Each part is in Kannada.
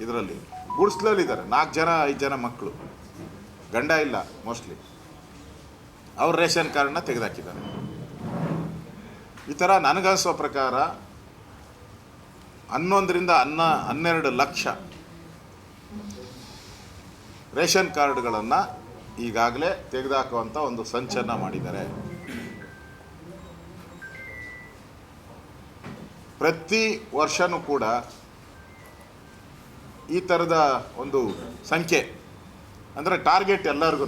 ಇದರಲ್ಲಿ ಗುಡ್ಸ್ಲಲ್ಲಿದ್ದಾರೆ. ನಾಲ್ಕು ಜನ, ಐದು ಜನ ಮಕ್ಕಳು. ಗಂಡ ಇಲ್ಲ ಮೋಸ್ಟ್ಲಿ ಅವ್ರ ರೇಷನ್ ಕಾರ್ಡನ್ನ ತೆಗೆದಾಕಿದ್ದಾರೆ. ಈ ಥರ ನನಗನ್ಸೋ ಪ್ರಕಾರ ಹನ್ನೊಂದರಿಂದ ಹನ್ನ, ಹನ್ನೆರಡು ಲಕ್ಷ ರೇಷನ್ ಕಾರ್ಡ್ಗಳನ್ನು ಈಗಾಗಲೇ ತೆಗೆದಾಕುವಂಥ ಒಂದು ಸಂಚನ್ನು ಮಾಡಿದ್ದಾರೆ. ಪ್ರತಿ ವರ್ಷನೂ ಕೂಡ ಈ ಥರದ ಒಂದು ಸಂಖ್ಯೆ, ಅಂದರೆ ಟಾರ್ಗೆಟ್ ಎಲ್ಲರಿಗೂ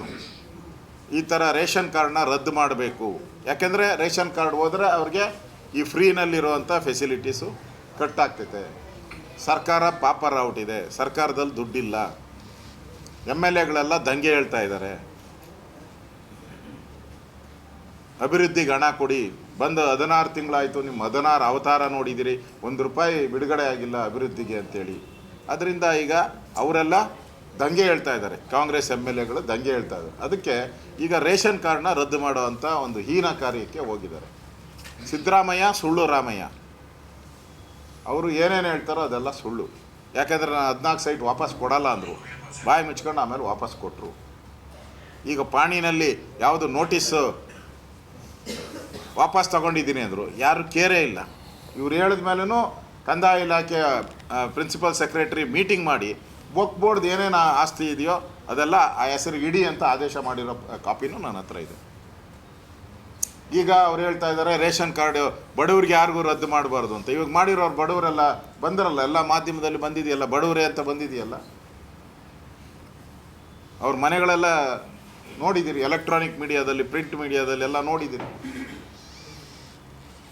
ಈ ಥರ ರೇಷನ್ ಕಾರ್ಡನ್ನ ರದ್ದು ಮಾಡಬೇಕು. ಯಾಕೆಂದರೆ ರೇಷನ್ ಕಾರ್ಡ್ ಹೋದರೆ ಅವ್ರಿಗೆ ಈ ಫ್ರೀನಲ್ಲಿರುವಂಥ ಫೆಸಿಲಿಟೀಸು ಕಟ್ಟಾಗ್ತೈತೆ. ಸರ್ಕಾರ ಪಾಪರ್ ಔಟ್ ಇದೆ ಸರ್ಕಾರದಲ್ಲಿ ದುಡ್ಡಿಲ್ಲ. ಎಂ ಎಲ್ ಎಗಳೆಲ್ಲ ದಂಗೆ ಹೇಳ್ತಾ ಇದ್ದಾರೆ ಅಭಿವೃದ್ಧಿಗೆ ಹಣ ಕೊಡಿ, ಬಂದು ಹದಿನಾರು ತಿಂಗಳಾಯಿತು ನಿಮ್ಮ ಹದಿನಾರು ಅವತಾರ ನೋಡಿದಿರಿ, ಒಂದು ರೂಪಾಯಿ ಬಿಡುಗಡೆ ಆಗಿಲ್ಲ ಅಭಿವೃದ್ಧಿಗೆ ಅಂತೇಳಿ. ಅದರಿಂದ ಈಗ ಅವರೆಲ್ಲ ದಂಗೆ ಹೇಳ್ತಾ ಇದ್ದಾರೆ. ಕಾಂಗ್ರೆಸ್ ಎಂ ಎಲ್ ಎಗಳು ದಂಗೆ ಹೇಳ್ತಾ ಇದ್ದಾರೆ. ಅದಕ್ಕೆ ಈಗ ರೇಷನ್ ಕಾರ್ಡ್ನ ರದ್ದು ಮಾಡುವಂಥ ಒಂದು ಹೀನ ಕಾರ್ಯಕ್ಕೆ ಹೋಗಿದ್ದಾರೆ. ಸಿದ್ದರಾಮಯ್ಯ, ಸುಳ್ಳು ರಾಮಯ್ಯ. ಅವರು ಏನೇನು ಹೇಳ್ತಾರೋ ಅದೆಲ್ಲ ಸುಳ್ಳು. ಯಾಕೆಂದರೆ ನಾನು ಹದಿನಾಲ್ಕು ಸೈಟ್ ವಾಪಸ್ ಕೊಡಲ್ಲ ಅಂದರು. ಬಾಯಿ ಮುಚ್ಕೊಂಡು ಆಮೇಲೆ ವಾಪಸ್ ಕೊಟ್ಟರು ಈಗ ಪಾಣಿನಲ್ಲಿ ಯಾವುದು ನೋಟಿಸ್ ವಾಪಸ್ ತಗೊಂಡಿದ್ದೀನಿ ಅಂದರು. ಯಾರು ಕೇರೇ ಇಲ್ಲ. ಇವ್ರು ಹೇಳಿದ ಮೇಲೂ ಕಂದಾಯ ಇಲಾಖೆಯ ಪ್ರಿನ್ಸಿಪಲ್ ಸೆಕ್ರೆಟರಿ ಮೀಟಿಂಗ್ ಮಾಡಿ ಬುಕ್ ಬೋರ್ಡ್ ಏನೇನು ಆಸ್ತಿ ಇದೆಯೋ ಅದೆಲ್ಲ ಆ ಹೆಸರು ಇಡಿ ಅಂತ ಆದೇಶ ಮಾಡಿರೋ ಕಾಪಿನೂ ನನ್ನ ಹತ್ರ ಇದೆ. ಈಗ ಅವ್ರು ಹೇಳ್ತಾ ಇದ್ದಾರೆ, ರೇಷನ್ ಕಾರ್ಡ್ ಬಡವ್ರಿಗೆ ಯಾರಿಗೂ ರದ್ದು ಮಾಡಬಾರ್ದು ಅಂತ. ಇವಾಗ ಮಾಡಿರೋರು ಬಡವರೆಲ್ಲ ಬಂದರಲ್ಲ, ಎಲ್ಲ ಮಾಧ್ಯಮದಲ್ಲಿ ಬಂದಿದೆಯಲ್ಲ, ಬಡವರೇ ಅಂತ ಬಂದಿದೆಯಲ್ಲ? ಅವ್ರ ಮನೆಗಳೆಲ್ಲ ನೋಡಿದ್ದೀರಿ ಎಲೆಕ್ಟ್ರಾನಿಕ್ ಮೀಡಿಯಾದಲ್ಲಿ ಪ್ರಿಂಟ್ ಮೀಡಿಯಾದಲ್ಲಿ ಎಲ್ಲ ನೋಡಿದ್ದೀರಿ.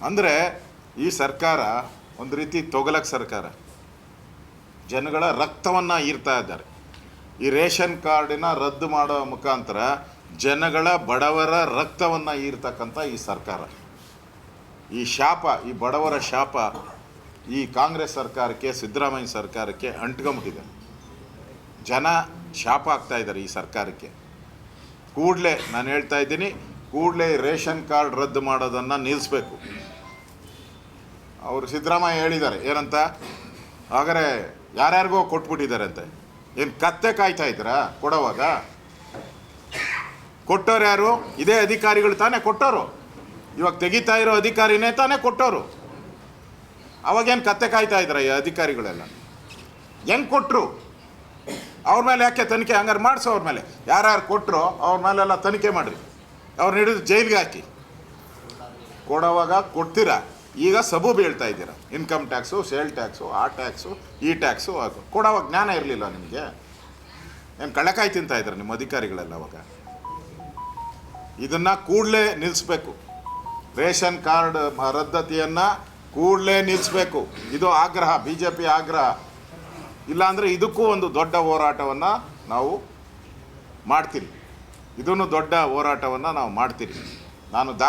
ಅಂದರೆ ಈ ಸರ್ಕಾರ ಒಂದು ರೀತಿ ತೊಗಲಕ್ ಸರ್ಕಾರ. ಜನಗಳ ರಕ್ತವನ್ನು ಈರ್ತಾ ಇದ್ದಾರೆ. ಈ ರೇಷನ್ ಕಾರ್ಡಿನ ರದ್ದು ಮಾಡೋ ಮುಖಾಂತರ ಜನಗಳ ಬಡವರ ರಕ್ತವನ್ನು ಈರ್ತಕ್ಕಂಥ ಈ ಸರ್ಕಾರ. ಈ ಶಾಪ, ಈ ಬಡವರ ಶಾಪ ಈ ಕಾಂಗ್ರೆಸ್ ಸರ್ಕಾರಕ್ಕೆ, ಸಿದ್ದರಾಮಯ್ಯ ಸರ್ಕಾರಕ್ಕೆ ಅಂಟ್ಕೊಂಬಿಟ್ಟಿದೆ. ಜನ ಶಾಪ ಆಗ್ತಾ ಇದ್ದಾರೆ ಈ ಸರ್ಕಾರಕ್ಕೆ. ಕೂಡಲೇ ನಾನು ಹೇಳ್ತಾ ಇದ್ದೀನಿ, ಕೂಡಲೇ ರೇಷನ್ ಕಾರ್ಡ್ ರದ್ದು ಮಾಡೋದನ್ನು ನಿಲ್ಲಿಸ್ಬೇಕು ಅವರು ಸಿದ್ದರಾಮಯ್ಯ ಹೇಳಿದ್ದಾರೆ, ಏನಂತ? ಹಾಗಾದ್ರೆ ಯಾರ್ಯಾರಿಗೋ ಕೊಟ್ಬಿಟ್ಟಿದ್ದಾರೆ ಅಂತೆ ಏನು ಕತ್ತೆ ಕಾಯ್ತಾ ಇದ್ದೀರಾ ಕೊಡೋವಾಗ? ಕೊಟ್ಟವ್ರು ಯಾರು? ಇದೇ ಅಧಿಕಾರಿಗಳು ತಾನೇ ಕೊಟ್ಟೋರು ಇವಾಗ ತೆಗಿತಾ ಇರೋ ಅಧಿಕಾರಿನೇ ತಾನೇ ಕೊಟ್ಟೋರು ಅವಾಗೇನು ಕತ್ತೆ ಕಾಯ್ತಾ ಇದ್ರ ಈ ಅಧಿಕಾರಿಗಳೆಲ್ಲ? ಹೆಂಗೆ ಕೊಟ್ಟರು ಅವ್ರ ಮೇಲೆ ಯಾಕೆ ತನಿಖೆ ಹಂಗಾರೆ ಮಾಡಿಸೋ ಅವ್ರ ಮೇಲೆ. ಯಾರ್ಯಾರು ಕೊಟ್ಟರು ಅವ್ರ ಮೇಲೆಲ್ಲ ತನಿಖೆ ಮಾಡಿರಿ. ಅವ್ರನ್ನ ಹಿಡಿದು ಜೈಲಿಗೆ ಹಾಕಿ. ಕೊಡೋವಾಗ ಕೊಡ್ತೀರಾ? ಈಗ ಸಬು ಬೀಳ್ತಾ ಇದ್ದೀರಾ. ಇನ್ಕಮ್ ಟ್ಯಾಕ್ಸು ಸೇಲ್ ಟ್ಯಾಕ್ಸು ಆ ಟ್ಯಾಕ್ಸು ಈ ಟ್ಯಾಕ್ಸು ಅದು ಕೊಡೋವಾಗ ಜ್ಞಾನ ಇರಲಿಲ್ಲ ನಿಮಗೆ? ಏನು ಕಳ್ಳಕಾಯಿ ತಿಂತಾ ಇದ್ದಾರೆ ನಿಮ್ಮ ಅಧಿಕಾರಿಗಳೆಲ್ಲ ಅವಾಗ? ಇದನ್ನು ಕೂಡಲೇ ನಿಲ್ಲಿಸ್ಬೇಕು ರೇಷನ್ ಕಾರ್ಡ್ ರದ್ಧತಿಯನ್ನು ರದ್ದತಿಯನ್ನು ಕೂಡಲೇ ನಿಲ್ಲಿಸ್ಬೇಕು ಇದು ಆಗ್ರಹ ಬಿ ಜೆ ಪಿ ಆಗ್ರಹ. ಇಲ್ಲಾಂದರೆ ಇದಕ್ಕೂ ಒಂದು ದೊಡ್ಡ ಹೋರಾಟವನ್ನು ನಾವು ಮಾಡ್ತೀರಿ. ಇದನ್ನು ದೊಡ್ಡ ಹೋರಾಟವನ್ನು ನಾವು ಮಾಡ್ತೀರಿ. ನಾನು ದಾ